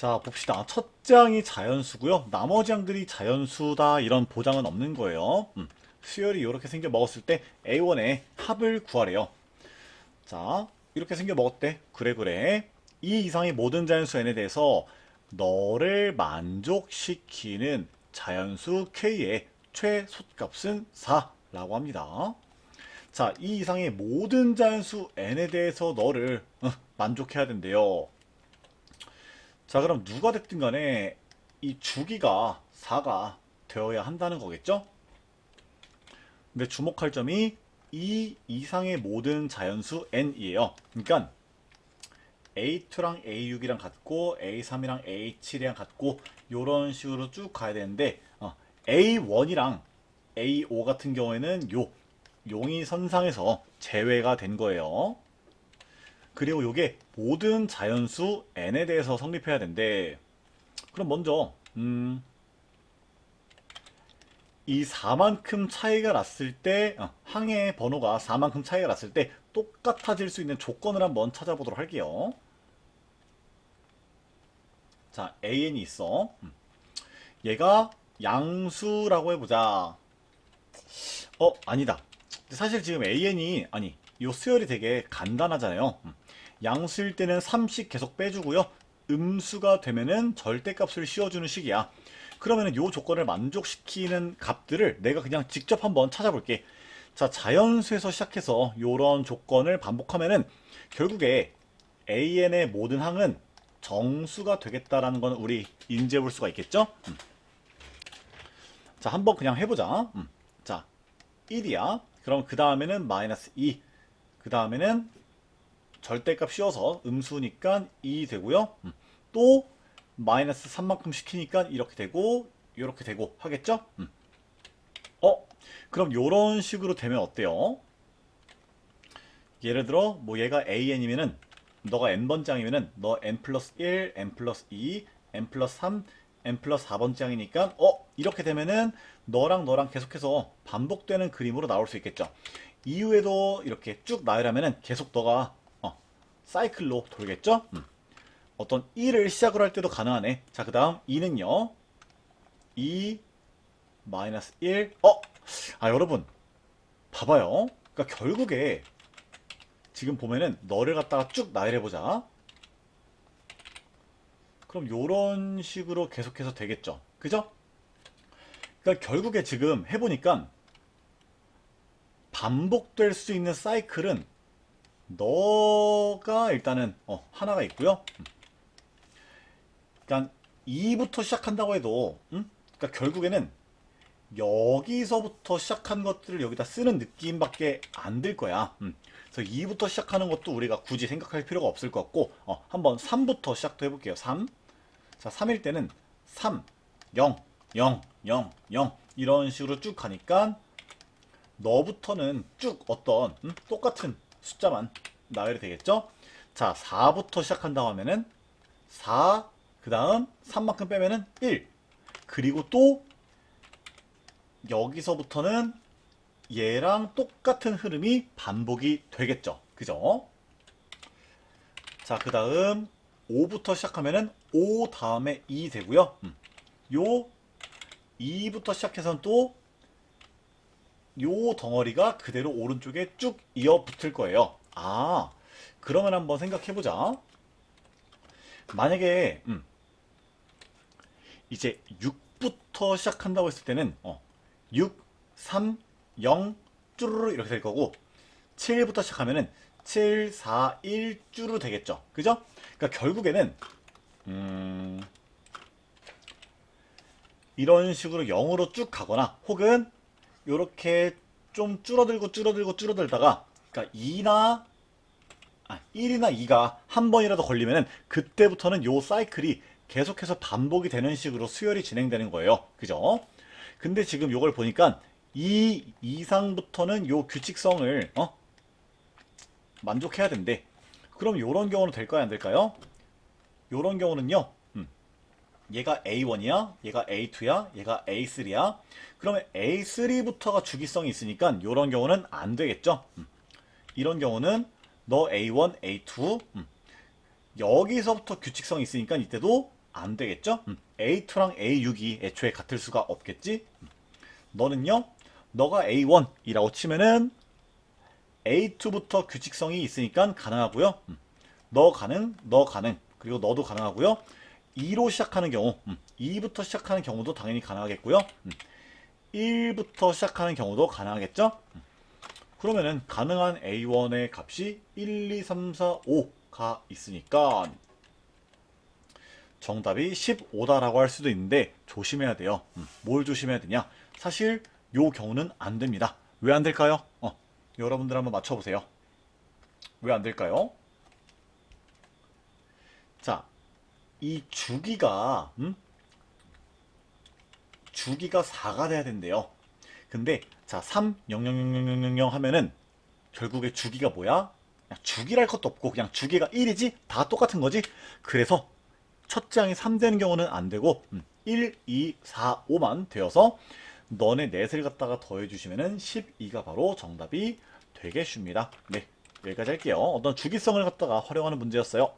자, 봅시다. 첫 장이 자연수고요. 나머지 장들이 자연수다 이런 보장은 없는 거예요. 음, 수열이 이렇게 생겨 먹었을 때 A1의 합을 구하래요. 자, 이렇게 생겨 먹었대. 그래 그래. 이 이상의 모든 자연수 n에 대해서 너를 만족시키는 자연수 k의 최소값은 4라고 합니다. 자, 이 이상의 모든 자연수 n에 대해서 너를 어, 만족해야 된대요. 자, 그럼 누가 됐든 간에 이 주기가 4가 되어야 한다는 거겠죠? 근데 주목할 점이 이 이상의 모든 자연수 n이에요. 그러니까 A2랑 A6이랑 같고 A3이랑 A7이랑 같고 이런 식으로 쭉 가야 되는데 어, A1이랑 A5 같은 경우에는 요 용의 선상에서 제외가 된 거예요. 그리고 요게 모든 자연수 n에 대해서 성립해야 된대. 그럼 먼저 음, 이 4만큼 차이가 났을 때 어, 항해 번호가 4만큼 차이가 났을 때 똑같아질 수 있는 조건을 한번 찾아보도록 할게요. 자, AN이 있어. 음. 얘가 양수라고 해보자. 어, 아니다. 사실 지금 AN이, 아니, 요 수열이 되게 간단하잖아요. 음. 양수일 때는 3씩 계속 빼주고요. 음수가 되면은 절대값을 씌워주는 식이야. 그러면은 요 조건을 만족시키는 값들을 내가 그냥 직접 한번 찾아볼게. 자, 자연수에서 시작해서 요런 조건을 반복하면은 결국에 AN의 모든 항은 정수가 되겠다라는 건 우리 인지해 볼 수가 있겠죠? 음. 자, 한번 그냥 해보자. 음. 자, 1이야. 그럼 그 다음에는 마이너스 2. 그 다음에는 절대값 씌워서 음수니까 2 되고요. 음. 또 마이너스 3만큼 시키니까 이렇게 되고 이렇게 되고 하겠죠? 음. 어? 그럼 이런 식으로 되면 어때요? 예를 들어 뭐 얘가 AN이면은 너가 n번장이면은 너 n 플러스 1, n 플러스 2, n 플러스 3, n 플러스 4번장이니까 어? 이렇게 되면은 너랑 너랑 계속해서 반복되는 그림으로 나올 수 있겠죠. 이후에도 이렇게 쭉 나열하면은 계속 너가 어, 사이클로 돌겠죠? 음. 어떤 1을 시작으로 할 때도 가능하네. 자, 그 다음 2는요. 2 마이너스 1. 어? 아, 여러분. 봐봐요. 그러니까 결국에 지금 보면은 너를 갖다가 쭉 나열해보자. 그럼 요런 식으로 계속해서 되겠죠. 그죠? 그러니까 결국에 지금 해보니까 반복될 수 있는 사이클은 너가 일단은 어, 하나가 있고요. 음. 그러니까 2부터 시작한다고 해도 음? 그러니까 결국에는 여기서부터 시작한 것들을 여기다 쓰는 느낌밖에 안 들 거야. 음. 그래서 2부터 시작하는 것도 우리가 굳이 생각할 필요가 없을 것 같고 어, 한번 3부터 시작도 해볼게요. 3. 자, 3일 때는 3, 0, 0, 0, 0 이런 식으로 쭉 가니까 너부터는 쭉 어떤 음? 똑같은 숫자만 나열이 되겠죠? 자, 4부터 시작한다고 하면은 4, 그 다음 3만큼 빼면은 1. 그리고 또 여기서부터는 얘랑 똑같은 흐름이 반복이 되겠죠. 그죠? 자, 그 다음 5부터 시작하면은 5 다음에 2 되고요. 음. 요 2부터 시작해서는 또 요 덩어리가 그대로 오른쪽에 쭉 이어 붙을 거예요. 아, 그러면 한번 생각해 보자. 만약에 음, 이제 6부터 시작한다고 했을 때는 어, 6, 3, 0 쭈루루 이렇게 될 거고 7부터 시작하면은 7, 4, 1 쭈루 되겠죠. 그죠? 그러니까 결국에는 음, 이런 식으로 0으로 쭉 가거나 혹은 이렇게 좀 줄어들고 줄어들고 줄어들다가 그러니까 2나 아, 1이나 2가 한 번이라도 걸리면은 그때부터는 요 사이클이 계속해서 반복이 되는 식으로 수열이 진행되는 거예요. 그죠? 근데 지금 요걸 보니까 2 이상부터는 요 규칙성을 어? 만족해야 된대. 그럼 요런 경우는 될까요? 안 될까요? 요런 경우는요. 음. 얘가 A1이야, 얘가 A2야, 얘가 A3야. 그러면 A3부터가 주기성이 있으니까 이런 경우는 안 되겠죠. 음. 이런 경우는 너 A1, A2 음. 여기서부터 규칙성이 있으니까 이때도 안 되겠죠? 음, A2랑 A6이 애초에 같을 수가 없겠지? 음, 너는요, 너가 A1이라고 치면은 A2부터 규칙성이 있으니까 가능하고요. 음, 너 가능, 너 가능, 그리고 너도 가능하고요. 2로 시작하는 경우, 음, 2부터 시작하는 경우도 당연히 가능하겠고요. 음, 1부터 시작하는 경우도 가능하겠죠? 음, 그러면은 가능한 A1의 값이 1, 2, 3, 4, 5가 있으니까 정답이 15다라고 할 수도 있는데 조심해야 돼요. 음, 뭘 조심해야 되냐? 사실 요 경우는 안 됩니다. 왜 안 될까요? 어, 여러분들 한번 맞춰보세요. 왜 안 될까요? 자, 이 주기가 음? 주기가 4가 돼야 된대요. 근데 자, 3 0 0 0 0 0 0 하면은 결국에 주기가 뭐야? 주기랄 것도 없고 그냥 주기가 1이지? 다 똑같은 거지? 그래서 첫 장이 3 되는 경우는 안 되고 음, 1, 2, 4, 5만 되어서 너네 넷을 갖다가 더해 주시면은 12가 바로 정답이 되겠습니다. 네. 여기까지 할게요. 어떤 주기성을 갖다가 활용하는 문제였어요.